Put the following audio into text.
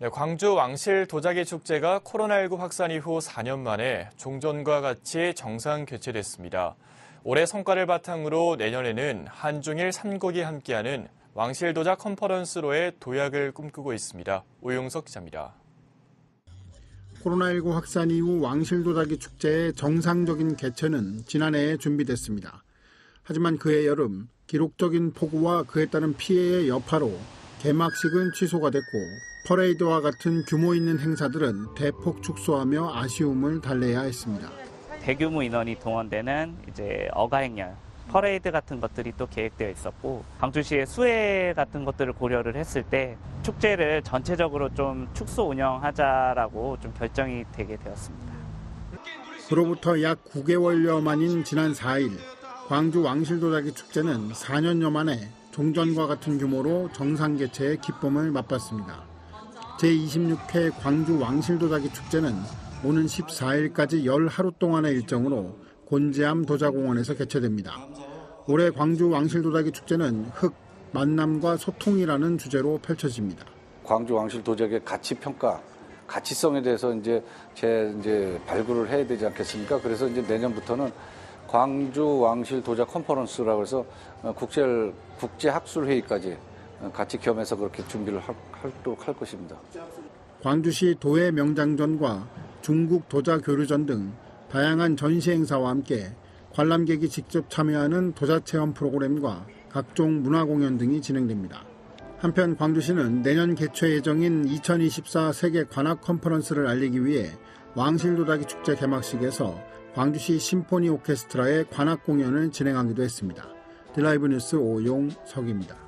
네, 광주 왕실 도자기 축제가 코로나19 확산 이후 4년 만에 종전과 같이 정상 개최됐습니다. 올해 성과를 바탕으로 내년에는 한중일 삼국이 함께하는 왕실 도자 컨퍼런스로의 도약을 꿈꾸고 있습니다. 오용석 기자입니다. 코로나19 확산 이후 왕실 도자기 축제의 정상적인 개최는 지난해에 준비됐습니다. 하지만 그해 여름 기록적인 폭우와 그에 따른 피해의 여파로 개막식은 취소가 됐고 퍼레이드와 같은 규모 있는 행사들은 대폭 축소하며 아쉬움을 달래야 했습니다. 대규모 인원이 동원되는 이제 어가행렬, 퍼레이드 같은 것들이 또 계획되어 있었고 광주시의 수해 같은 것들을 고려를 했을 때 축제를 전체적으로 좀 축소 운영하자라고 좀 결정이 되게 되었습니다. 그로부터 약 9개월여 만인 지난 4일 광주 왕실도자기 축제는 4년여 만에 종전과 같은 규모로 정상 개최의 기쁨을 맛봤습니다. 제26회 광주 왕실 도자기 축제는 오는 14일까지 열 하루 동안의 일정으로 곤지암 도자공원에서 개최됩니다. 올해 광주 왕실 도자기 축제는 흙, 만남과 소통이라는 주제로 펼쳐집니다. 광주 왕실 도자기의 가치 평가, 가치성에 대해서 이제 제 이제 발굴을 해야 되지 않겠습니까? 그래서 이제 내년부터는 광주 왕실 도자 컨퍼런스라고 해서 어, 국제 국제 학술 회의까지 어, 같이 겸해서 그렇게 준비를 할, 할 것입니다. 광주시 도회 명장전과 중국 도자 교류전 등 다양한 전시 행사와 함께 관람객이 직접 참여하는 도자 체험 프로그램과 각종 문화 공연 등이 진행됩니다. 한편 광주시는 내년 개최 예정인 2024 세계 관악 컨퍼런스를 알리기 위해 왕실 도자기 축제 개막식에서 광주시 심포니 오케스트라의 관악 공연을 진행하기도 했습니다. 드라이브 뉴스 오용 석입니다.